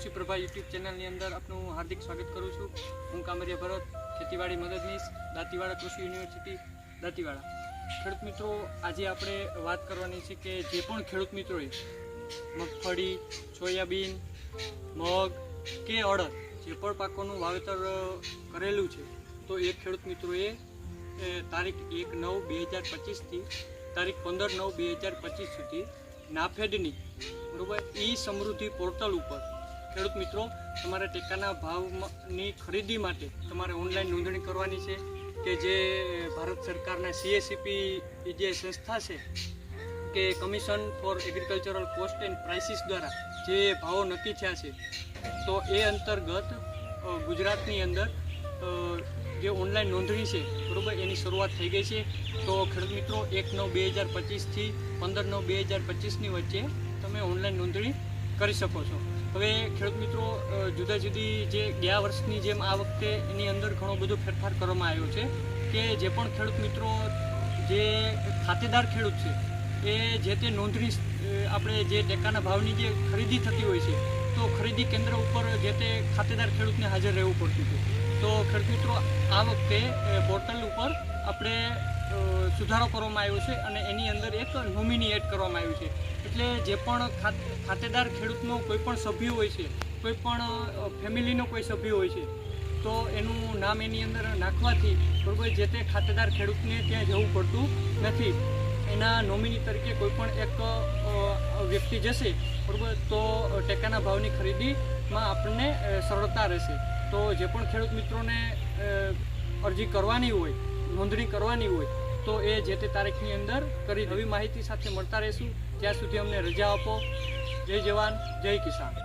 YouTube ચેનલની અંદર આપનું હાર્દિક સ્વાગત કરું છું. હું કામરિયા ભરત, ખેતીવાડી મદદનીશ, દાંતીવાડા કૃષિ યુનિવર્સિટી, દાંતીવાડા. ખેડૂત મિત્રો, આજે આપણે વાત કરવાની છે કે જે પણ ખેડૂત મિત્રોએ મગફળી, સોયાબીન, મગ કે અડદ, જે પણ પાકોનું વાવેતર કરેલું છે, તો એ ખેડૂત મિત્રોએ તારીખ એક નવ બે હજાર પચીસથી તારીખ પંદર નવ બે હજાર પચીસ સુધી નાફેડની, બરાબર, ઈ સમૃદ્ધિ પોર્ટલ ઉપર ખેડૂત મિત્રો, તમારે ટેકાના ભાવની ખરીદી માટે તમારે ઓનલાઈન નોંધણી કરવાની છે કે જે ભારત સરકારના સીએસીપી જે સંસ્થા છે કે commission for agricultural cost and prices દ્વારા જે ભાવો નક્કી થયા છે, તો એ અંતર્ગત ગુજરાતની અંદર જે ઓનલાઈન નોંધણી છે, બરાબર, એની શરૂઆત થઈ ગઈ છે. તો ખેડૂત મિત્રો, એક નવ બે હજાર પચીસથી પંદર નવ બે હજાર પચીસની વચ્ચે તમે ઓનલાઈન નોંધણી કરી શકો છો. હવે ખેડૂત મિત્રો જુદા જુદી જે ગયા વર્ષની જેમ આ વખતે એની અંદર ઘણો બધો ફેરફાર કરવામાં આવ્યો છે કે જે પણ ખેડૂત મિત્રો, જે ખાતેદાર ખેડૂત છે, એ જે તે નોંધણી આપણે જે ટેકાના ભાવની જે ખરીદી થતી હોય છે તો ખરીદી કેન્દ્ર ઉપર જે તે ખાતેદાર ખેડૂતને હાજર રહેવું પડતું હતું. તો ખેડૂત મિત્રો, આ વખતે પોર્ટલ ઉપર આપણે સુધારો કરવામાં આવ્યો છે અને એની અંદર એક નોમિની એડ કરવામાં આવ્યું છે. એટલે જે પણ ખાત- ખાતેદાર ખેડૂતનો કોઈ પણ સભ્ય હોય છે, કોઈ પણ ફેમિલીનો કોઈ સભ્ય હોય છે, તો એનું નામ એની અંદર નાખવાથી બરોબર જે તે ખાતેદાર ખેડૂતને ત્યાં જવું પડતું નથી. એના નોમિની તરીકે કોઈ પણ એક વ્યક્તિ જશે, બરાબર, તો ટેકાના ભાવની ખરીદીમાં આપણને સરળતા રહેશે. તો જે પણ ખેડૂત મિત્રોને અરજી કરવાની હોય, નોંધણી કરવાની હોય, તો એ જે તે તારીખની અંદર કરી નવી માહિતી સાથે મળતા રહેશું. ત્યાં સુધી અમને રજા આપો. જય જવાન, જય કિસાન.